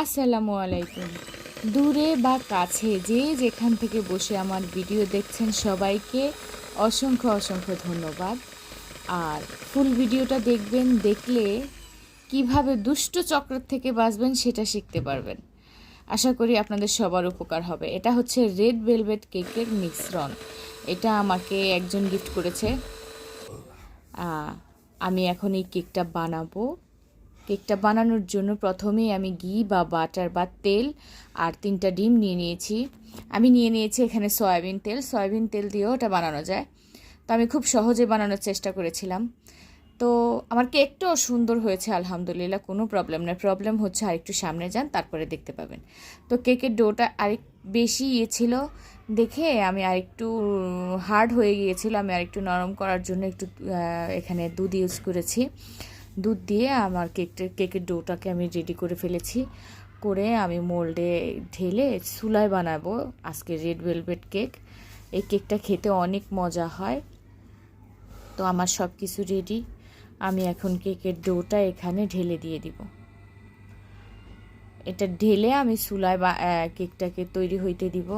আসসালামু আলাইকুম। দূরে বা কাছে যে যেখান থেকে বসে আমার ভিডিও দেখছেন সবাইকে অসংখ্য অসংখ্য ধন্যবাদ। আর ফুল ভিডিওটা দেখবেন, দেখলে কীভাবে দুষ্ট চক্রের থেকে বাঁচবেন সেটা শিখতে পারবেন। আশা করি আপনাদের সবার উপকার হবে। এটা হচ্ছে রেড ভেলভেট কেকের মিশ্রণ এটা আমাকে একজন গিফট করেছে। আমি এখন এই কেকটা বানাবো। কেকটা বানানোর জন্য প্রথমেই আমি ঘি বা বাটার বা তেল আর তিনটা ডিম নিয়ে নিয়েছি। আমি নিয়ে নিয়েছি এখানে সয়াবিন তেল। সয়াবিন তেল দিয়েও ওটা বানানো যায়। তো আমি খুব সহজে বানানোর চেষ্টা করেছিলাম। তো আমার কেকটাও সুন্দর হয়েছে, আলহামদুলিল্লাহ, কোনো প্রবলেম নেই। প্রবলেম হচ্ছে আরেকটু সামনে যান, তারপরে দেখতে পাবেন। তো কেকের ডোটা আরেক বেশি ইয়ে ছিল, দেখে আমি আরেকটু হার্ড হয়ে গিয়েছিল। আমি আরেকটু নরম করার জন্য একটু এখানে দুধ ইউজ করেছি। দুধ দিয়ে আমার কেকটা, কেকের ডোটাকে আমি রেডি করে ফেলেছি। করে আমি মোল্ডে ঢেলে চুলায় বানাবো আজকে রেড ভেলভেট কেক এই কেকটা খেতে অনেক মজা হয়। তো আমার সব কিছু রেডি আমি এখন কেকের ডোটা এখানে ঢেলে দিয়ে দিব। এটা ঢেলে আমি চুলায় বা কেকটাকে তৈরি হইতে দিব।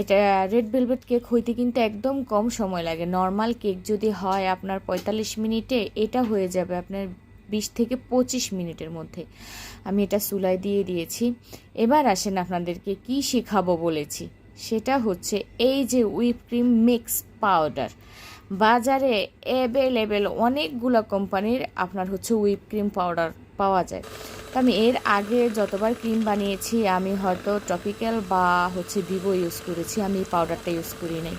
এটা রেড ভেলভেট কেক হইতে কিন্তু একদম কম সময় লাগে। নর্মাল কেক যদি হয় আপনার পঁয়তাল্লিশ মিনিটে, এটা হয়ে যাবে আপনার বিশ থেকে পঁচিশ মিনিটের মধ্যে। আমি এটা চুলায় দিয়ে দিয়েছি। এবার আসেন আপনাদেরকে কি শেখাবো বলেছি। সেটা হচ্ছে এই যে হুইপ ক্রিম মিক্স পাউডার বাজারে অ্যাভেলেবেল অনেকগুলো কোম্পানির আপনার হচ্ছে হুইপ ক্রিম পাউডার পাওয়া যায়। তো আমি এর আগে যতবার ক্রিম বানিয়েছি, আমি হয়তো টপিক্যাল বা হচ্ছে ভিভো ইউজ করেছি, আমি এই পাউডারটা ইউজ করি নাই।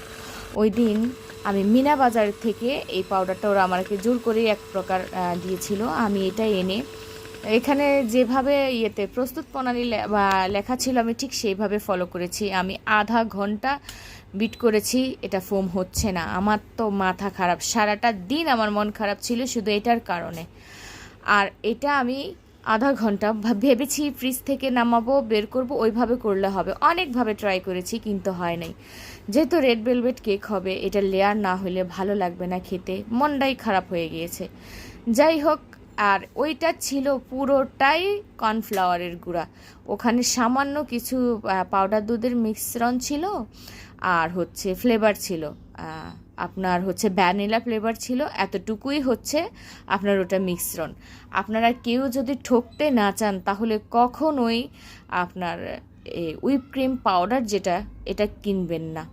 ওই দিন আমি মিনা বাজার থেকে এই পাউডারটা ওরা আমাকে জোর করে এক প্রকার দিয়েছিল। আমি এটা এনে এখানে যেভাবে ইয়েতে প্রস্তুত প্রণালী বা লেখা ছিল, আমি ঠিক সেইভাবে ফলো করেছি। আমি আধা ঘণ্টা বিট করেছি, এটা ফোম হচ্ছে না। আমার তো মাথা খারাপ। সারাটা দিন আমার মন খারাপ ছিল শুধু এটার কারণে। আর এটা আমি আধা ঘণ্টা ভেবেছি ফ্রিজ থেকে নামাবো, বের করব, ওইভাবে করলে হবে। অনেকভাবে ট্রাই করেছি, কিন্তু হয় নাই। যেহেতু রেড ভেলভেট কেক হবে, এটা লেয়ার না হলে ভালো লাগবে না খেতে, মনটাই খারাপ হয়ে গিয়েছে। যাই হোক আর ওইটা ছিল পুরোটাই কর্নফ্লাওয়ারের গুঁড়া। ওখানে সামান্য কিছু পাউডার দুধের মিশ্রণ ছিল আর হচ্ছে ফ্লেভার ছিল। আপনার হচ্ছে ভ্যানিলা ফ্লেভার ছিল, এতটুকুই হচ্ছে আপনার ওটা মিশ্রণ আপনারা কেউ যদি ঠকতে না চান, তাহলে কখনোই আপনার হুইপ ক্রিম পাউডার যেটা, এটা কিনবেন না।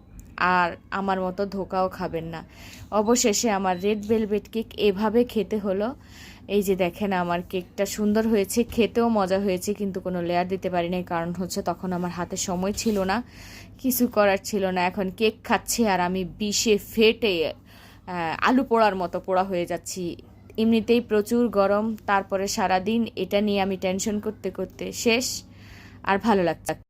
আর আমার মতো ধোকাও খাবেন না। অবশেষে আমার রেড ভেলভেট কেক এভাবে খেতে হলো। এই যে দেখেন আমার কেকটা সুন্দর হয়েছে, খেতেও মজা হয়েছে, কিন্তু কোনো লেয়ার দিতে পারি নাই কারণ হচ্ছে তখন আমার হাতে সময় ছিল না, কিছু করার ছিল না। এখন কেক খাচ্ছি আর আমি বিষে ফেটে আলু পোড়ার মতো পোড়া হয়ে যাচ্ছি। এমনিতেই প্রচুর গরম, তারপরে সারাদিন এটা নিয়ে আমি টেনশন করতে করতে শেষ। আর ভালো লাগছে